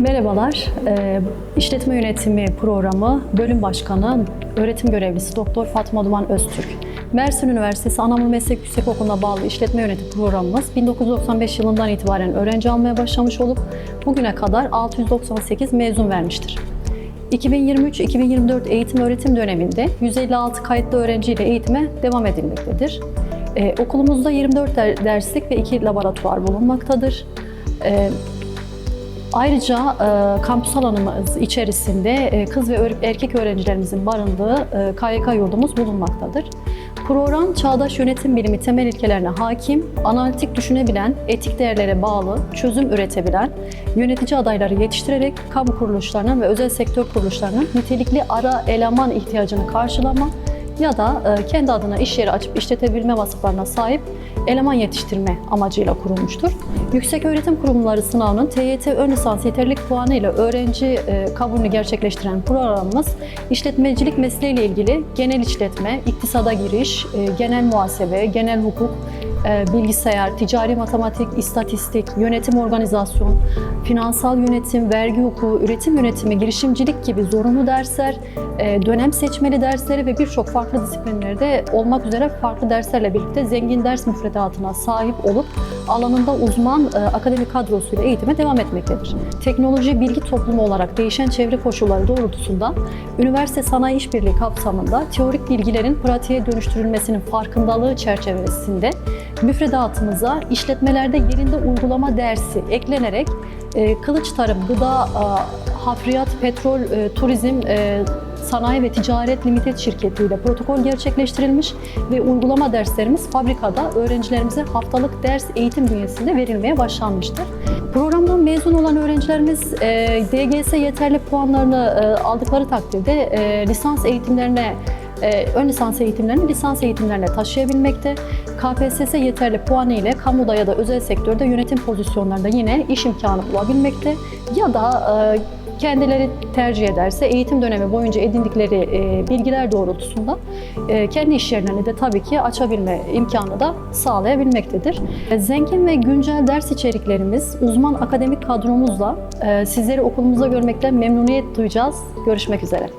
Merhabalar. Ee, İşletme Yönetimi Programı Bölüm Başkanı Öğretim Görevlisi Doktor Fatma Duman Öztürk. Mersin Üniversitesi Anadolu Meslek Yüksekokulu'na bağlı İşletme Yönetimi Programımız 1995 yılından itibaren öğrenci almaya başlamış olup bugüne kadar 698 mezun vermiştir. 2023-2024 eğitim öğretim döneminde 156 kayıtlı öğrenciyle eğitime devam edilmektedir. Ee, okulumuzda 24 der- derslik ve 2 laboratuvar bulunmaktadır. Ee, Ayrıca e, kampüs alanımız içerisinde e, kız ve erkek öğrencilerimizin barındığı e, KYK yurdumuz bulunmaktadır. Program çağdaş yönetim bilimi temel ilkelerine hakim, analitik düşünebilen, etik değerlere bağlı, çözüm üretebilen, yönetici adayları yetiştirerek kamu kuruluşlarının ve özel sektör kuruluşlarının nitelikli ara eleman ihtiyacını karşılama ya da e, kendi adına iş yeri açıp işletebilme vasıflarına sahip eleman yetiştirme amacıyla kurulmuştur. Yüksek Öğretim Kurumları sınavının TYT ön lisans yeterlilik puanı ile öğrenci e, kabulünü gerçekleştiren programımız işletmecilik mesleğiyle ilgili genel işletme, iktisada giriş, e, genel muhasebe, genel hukuk, bilgisayar, ticari matematik, istatistik, yönetim organizasyon, finansal yönetim, vergi hukuku, üretim yönetimi, girişimcilik gibi zorunlu dersler, e, dönem seçmeli dersleri ve birçok farklı disiplinlerde olmak üzere farklı derslerle birlikte zengin ders müfredatına sahip olup alanında uzman e, akademik kadrosuyla eğitime devam etmektedir. Teknoloji bilgi toplumu olarak değişen çevre koşulları doğrultusunda üniversite sanayi işbirliği kapsamında teorik bilgilerin pratiğe dönüştürülmesinin farkındalığı çerçevesinde müfredatımıza işletmelerde yerinde uygulama dersi eklenerek e, kılıç tarım, gıda, hafriyat, petrol, e, turizm, e, Sanayi ve Ticaret Limited şirketi protokol gerçekleştirilmiş ve uygulama derslerimiz fabrikada öğrencilerimize haftalık ders eğitim bünyesinde verilmeye başlanmıştır. Programdan mezun olan öğrencilerimiz DGS yeterli puanlarını aldıkları takdirde lisans eğitimlerine e, ön lisans eğitimlerini lisans eğitimlerine taşıyabilmekte. KPSS yeterli puanı ile kamuda ya da özel sektörde yönetim pozisyonlarında yine iş imkanı bulabilmekte. Ya da e, kendileri tercih ederse eğitim dönemi boyunca edindikleri e, bilgiler doğrultusunda e, kendi iş yerlerini de tabii ki açabilme imkanı da sağlayabilmektedir. E, Zengin ve güncel ders içeriklerimiz uzman akademik kadromuzla e, sizleri okulumuzda görmekten memnuniyet duyacağız. Görüşmek üzere.